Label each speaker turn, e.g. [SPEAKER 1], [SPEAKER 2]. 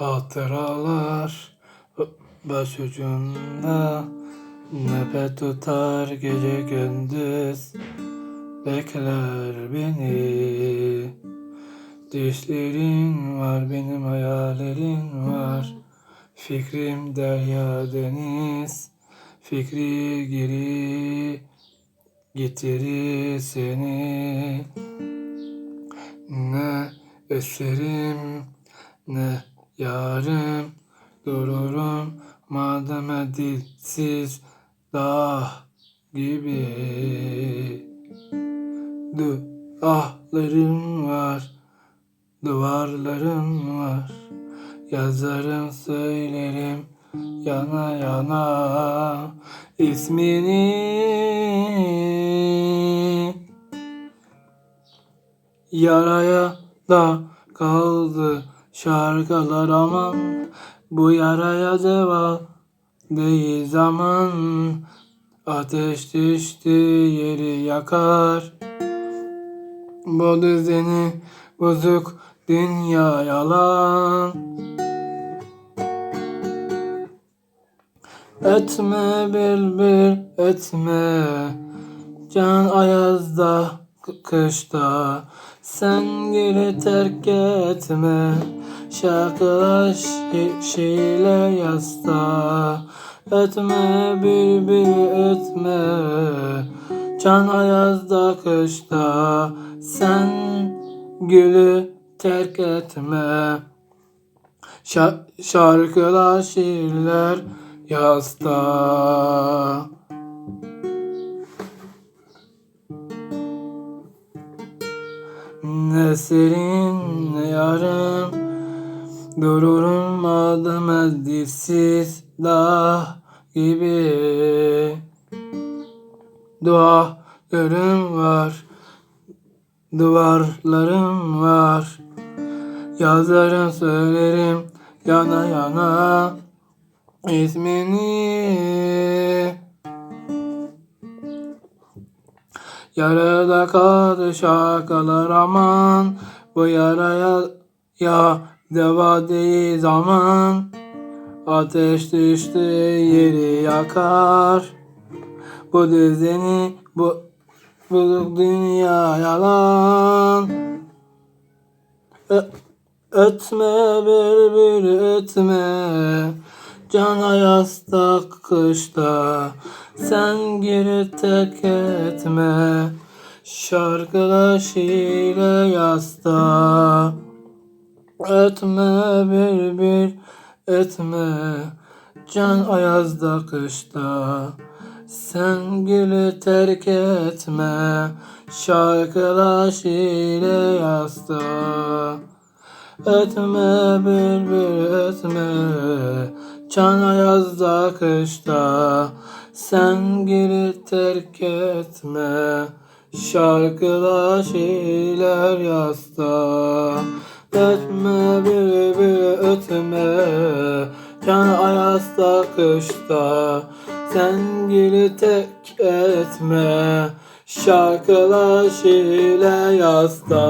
[SPEAKER 1] Hatıralar başucumda Nöbet tutar gece gündüz Bekler beni. Düşlerin var benim hayallerin var. Fikrim derya deniz. Fikri geri getirir seni. Ne eserim ne yarım Dururum madem dilsiz dağ gibi. Dualarım var Duvarlarım var. Yazarım söylerim yana yana. İsmini Yaraya da kaldı şarkılar aman Bu yaraya deva değil zaman. Ateş düştü yeri yakar. Bu düzeni bozuk dünya yalan. Etme bülbül etme Can ayazda kışta. Sen geri terk etme Şarkılar şi- şiirler yasta Etme bülbül etme. Can ayazda kışta Sen gülü terk etme. Şa- şarkılar şiirler yasta Ne serin ne yarım Dururum adım dipsiz dağ gibi. Dualarım var Duvarlarım var. Yazarım söylerim yana yana ismini. Yarada kaldı şarkılar aman Bu yaraya ya deva değil zaman Ateş düştü yeri yakar. Bu düzeni bu bu dünya yalan. Ö- Ötme bülbül ötme. Can ayasta kışta Sen geri tek etme. Şarkılar şiire yasta Ötme bülbül etme. Can ayazda kışta. Sen gülü terk etme. Şarkılar şiire yasta. Ötme bülbül ötme Can ayazda kışta. Sen geri terk etme. Şarkılar şiirler yasta Ötme bülbül ötme. Can ayazda kışta. Sen geri tek etme. Şarkılar şiirler yasta